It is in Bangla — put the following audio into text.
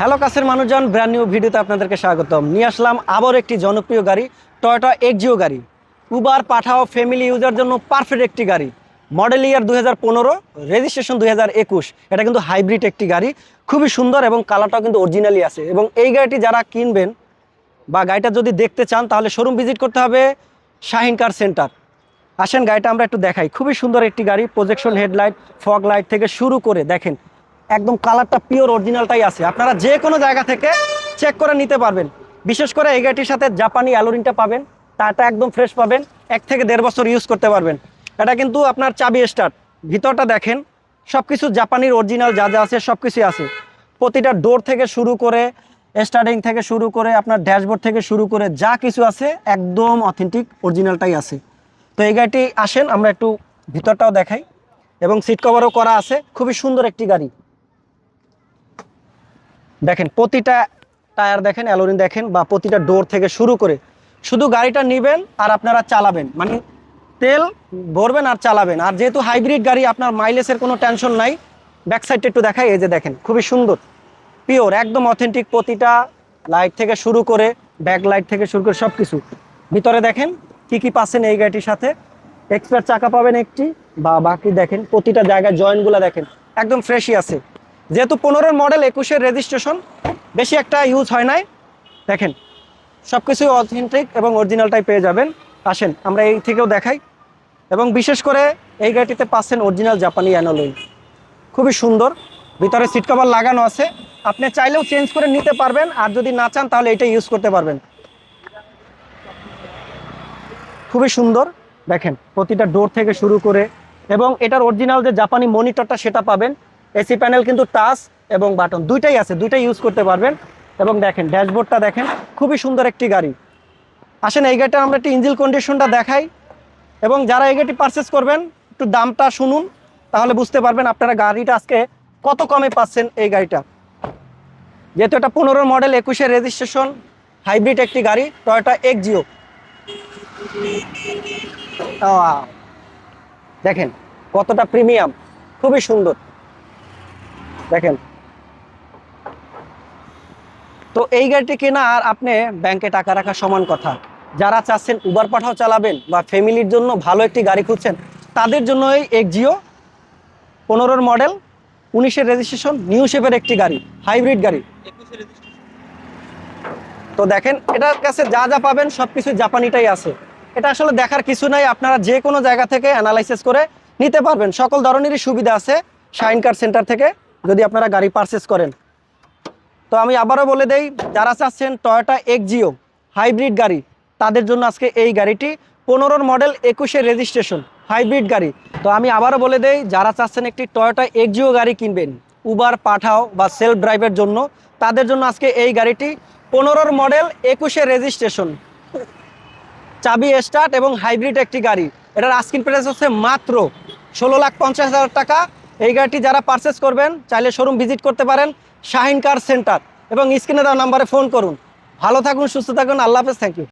হ্যালো কাছের মানুষজন ব্র্যান্ড নিউ ভিডিওতে আপনাদেরকে স্বাগতম। নিয়ে আসলাম আবার একটি জনপ্রিয় গাড়ি টয়োটা এক্সিও গাড়ি। উবার পাঠাও ফ্যামিলি ইউজার জন্য পারফেক্ট একটি গাড়ি। মডেল ইয়ার দু হাজার পনেরো রেজিস্ট্রেশন দুই হাজার একুশ। এটা কিন্তু হাইব্রিড একটি গাড়ি, খুবই সুন্দর এবং কালারটাও কিন্তু অরিজিনালি আছে। এবং এই গাড়িটি যারা কিনবেন বা গাড়িটা যদি দেখতে চান, তাহলে শোরুম ভিজিট করতে হবে শাহিন কার সেন্টার আসেন গাড়িটা আমরা একটু দেখাই। খুবই সুন্দর একটি গাড়ি প্রজেকশন হেডলাইট ফগ লাইট থেকে শুরু করে, দেখেন একদম কালারটা পিওর অরিজিনালটাই আছে। আপনারা যে কোনো জায়গা থেকে চেক করে নিতে পারবেন। বিশেষ করে এই গাড়িটির সাথে জাপানি অ্যালোরিনটা পাবেন তাটা একদম ফ্রেশ পাবেন, এক থেকে দেড় বছর ইউজ করতে পারবেন। এটা কিন্তু আপনার চাবি স্টার্ট ভিতরটা দেখেন সব কিছু জাপানির অরিজিনাল যা যা আছে সব কিছুই আছে। প্রতিটা ডোর থেকে শুরু করে স্টার্টিং থেকে শুরু করে, আপনার ড্যাশবোর্ড থেকে শুরু করে যা কিছু আছে, একদম অথেন্টিক অরিজিনালটাই আছে। তো এই গাড়িটি আসেন, আমরা একটু ভিতরটাও দেখাই। এবং সিট কভারও করা আছে, খুবই সুন্দর একটি গাড়ি। দেখেন, প্রতিটা টায়ার দেখেন, অ্যালোরিন দেখেন বা প্রতিটা ডোর থেকে শুরু করে শুধু গাড়িটা নেবেন আর আপনারা চালাবেন। মানে তেল ভরবেন আর চালাবেন। আর যেহেতু হাইব্রিড গাড়ি, আপনার মাইলেজের কোনো টেনশন নাই। ব্যাক সাইডটা একটু দেখাই, এই যে দেখেন, খুবই সুন্দর পিওর একদম অথেন্টিক প্রতিটা লাইট থেকে শুরু করে ব্যাক লাইট থেকে শুরু করে সব কিছু ভিতরে দেখেন, কি কি পাচ্ছেন এই গাড়িটির সাথে? এক্সপার্ট চাকা পাবেন একটি, বা বাকি দেখেন, প্রতিটা জায়গায় জয়েন্টগুলো দেখেন, একদম ফ্রেশই আছে। যেহেতু পনেরোর মডেল, একুশের রেজিস্ট্রেশন বেশি একটা ইউজ হয় নাই। দেখেন সব কিছুই অথেন্টিক এবং অরিজিনালটাই পেয়ে যাবেন। আসেন, আমরা এই থেকেও দেখাই। এবং বিশেষ করে এই গাড়িটিতে পাচ্ছেন অরিজিনাল জাপানি অ্যানোলই খুবই সুন্দর। ভিতরে সিট কভার লাগানো আছে। আপনি চাইলেও চেঞ্জ করে নিতে পারবেন। আর যদি না চান, তাহলে এটা ইউজ করতে পারবেন। খুবই সুন্দর। দেখেন, প্রতিটা ডোর থেকে শুরু করে। এবং এটার অরিজিনাল যে জাপানি মনিটরটা সেটা পাবেন। এসি প্যানেল কিন্তু টাচ এবং বাটন দুইটাই আছে, দুইটাই ইউজ করতে পারবেন। এবং দেখেন, ড্যাশবোর্ডটা দেখেন, খুবই সুন্দর একটি গাড়ি। আসেন, এই গাড়িটা আমরা একটি ইঞ্জিল কন্ডিশনটা দেখাই। এবং যারা এই গাড়িটি পারচেস করবেন, একটু দামটা শুনুন, তাহলে বুঝতে পারবেন আপনারা গাড়িটা আজকে কত কমে পাচ্ছেন এই গাড়িটা। যেহেতু এটা পনেরো মডেল একুশের রেজিস্ট্রেশন হাইব্রিড একটি গাড়ি টয়োটা এক্স জিও দেখেন, কতটা প্রিমিয়াম খুবই সুন্দর। দেখেন। তো এই গাড়িটি কেনা আর আপনি ব্যাংকে টাকা রাখা সমান কথা। যারা চাচ্ছেন উবার পাঠাও চালাবেন বা ফ্যামিলির জন্য ভালো একটি গাড়ি খুঁজছেন, তাদের জন্য এই এক্সিও পনেরোর মডেল, উনিশের রেজিস্ট্রেশন নিউ শেপের একটি গাড়ি হাইব্রিড গাড়ি। তো দেখেন, এটার কাছে যা যা পাবেন সব কিছু জাপানিটাই আছে। এটা আসলে দেখার কিছু নাই, আপনারা যে কোনো জায়গা থেকে অ্যানালাইসিস করে নিতে পারবেন। সকল ধরনেরই সুবিধা আছে শাইন কার সেন্টার থেকে। যদি আপনারা গাড়ি পারচেস করেন। তো আমি আবারও বলে দেই, যারা চাচ্ছেন টয়োটা এক্সিও হাইব্রিড গাড়ি, তাদের জন্য আজকে এই গাড়িটি পনেরোর মডেল একুশের রেজিস্ট্রেশন হাইব্রিড গাড়ি। তো আমি আবারও বলে দেই, যারা চাচ্ছেন একটি টয়োটা এক্সিও গাড়ি কিনবেন উবার পাঠাও বা সেলফ ড্রাইভের জন্য, তাদের জন্য আজকে এই গাড়িটি পনেরোর মডেল একুশের রেজিস্ট্রেশন চাবি স্টার্ট এবং হাইব্রিড একটি গাড়ি। এটার আস্কিন প্রাইস হচ্ছে মাত্র ষোলো লাখ পঞ্চাশ হাজার টাকা। এই গাড়িটি যারা পারচেস করবেন, চাইলে শোরুম ভিজিট করতে পারেন শাহিন কার সেন্টার এবং স্ক্রিনে দেওয়া নাম্বারে ফোন করুন। ভালো থাকুন, সুস্থ থাকুন, আল্লাহ হাফেজ থ্যাংক ইউ